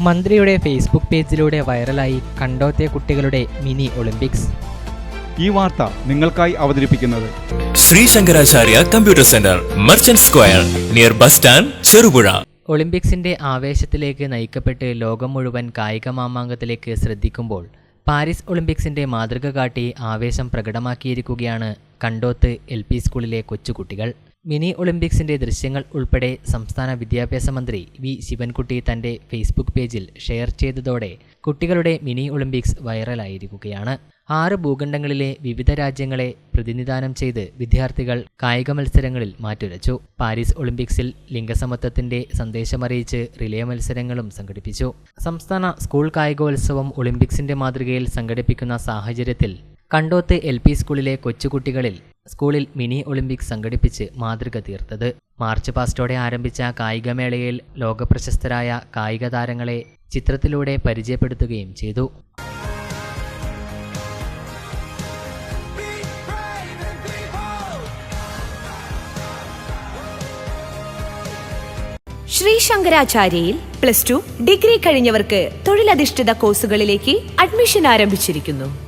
മന്ത്രിയുടെ ഫേസ്ബുക്ക് പേജിലൂടെ വൈറലായി കണ്ടോത്തെ കുട്ടികളുടെ മിനി ഒളിമ്പിക്സ്. ഈ വാർത്ത നിങ്ങൾക്കായി അവതരിപ്പിക്കുന്നത്. Sree Sankaracharya computer centre merchant square near bus stand Cherupuzha. ഒളിമ്പിക്സിന്റെ ആവേശത്തിലേക്ക് നയിക്കപ്പെട്ട് ലോകം മുഴുവൻ കായിക മാമാങ്കത്തിലേക്ക് ശ്രദ്ധിക്കുമ്പോൾ പാരീസ് ഒളിമ്പിക്സിന്റെ മാതൃക കാട്ടി ആവേശം പ്രകടമാക്കിയിരിക്കുകയാണ് കണ്ടോത്ത് എൽ പി സ്കൂളിലെ കൊച്ചുകുട്ടികൾ. മിനി ഒളിമ്പിക്സിന്റെ ദൃശ്യങ്ങൾ ഉൾപ്പെടെ സംസ്ഥാന വിദ്യാഭ്യാസ മന്ത്രി വി ശിവൻകുട്ടി തന്റെ ഫേസ്ബുക്ക് പേജിൽ ഷെയർ ചെയ്തതോടെ കുട്ടികളുടെ മിനി ഒളിമ്പിക്സ് വൈറലായിരിക്കുകയാണ്. ആറ് ഭൂഖണ്ഡങ്ങളിലെ വിവിധ രാജ്യങ്ങളെ പ്രതിനിധാനം ചെയ്ത് വിദ്യാർത്ഥികൾ കായിക മത്സരങ്ങളിൽ മാറ്റുരച്ചു. പാരീസ് ഒളിമ്പിക്സിൽ ലിംഗസമത്വത്തിന്റെ സന്ദേശമറിയിച്ച് റിലേ മത്സരങ്ങളും സംഘടിപ്പിച്ചു. സംസ്ഥാന സ്കൂൾ കായികോത്സവം ഒളിമ്പിക്സിന്റെ മാതൃകയിൽ സംഘടിപ്പിക്കുന്ന സാഹചര്യത്തിൽ കണ്ടോത്ത് എൽ പി സ്കൂളിലെ കൊച്ചുകുട്ടികളിൽ സ്കൂളിൽ മിനി ഒളിമ്പിക്സ് സംഘടിപ്പിച്ച് മാതൃക തീർത്തത്. മാർച്ച് പാസ്റ്റോടെ ആരംഭിച്ച കായികമേളയിൽ ലോകപ്രശസ്തരായ കായിക താരങ്ങളെ ചിത്രത്തിലൂടെ പരിചയപ്പെടുത്തുകയും ചെയ്തു. ശ്രീ ശങ്കരാചാര്യയിൽ പ്ലസ് ടു ഡിഗ്രി കഴിഞ്ഞവർക്ക് തൊഴിലധിഷ്ഠിത കോഴ്സുകളിലേക്ക് അഡ്മിഷൻ ആരംഭിച്ചിരിക്കുന്നു.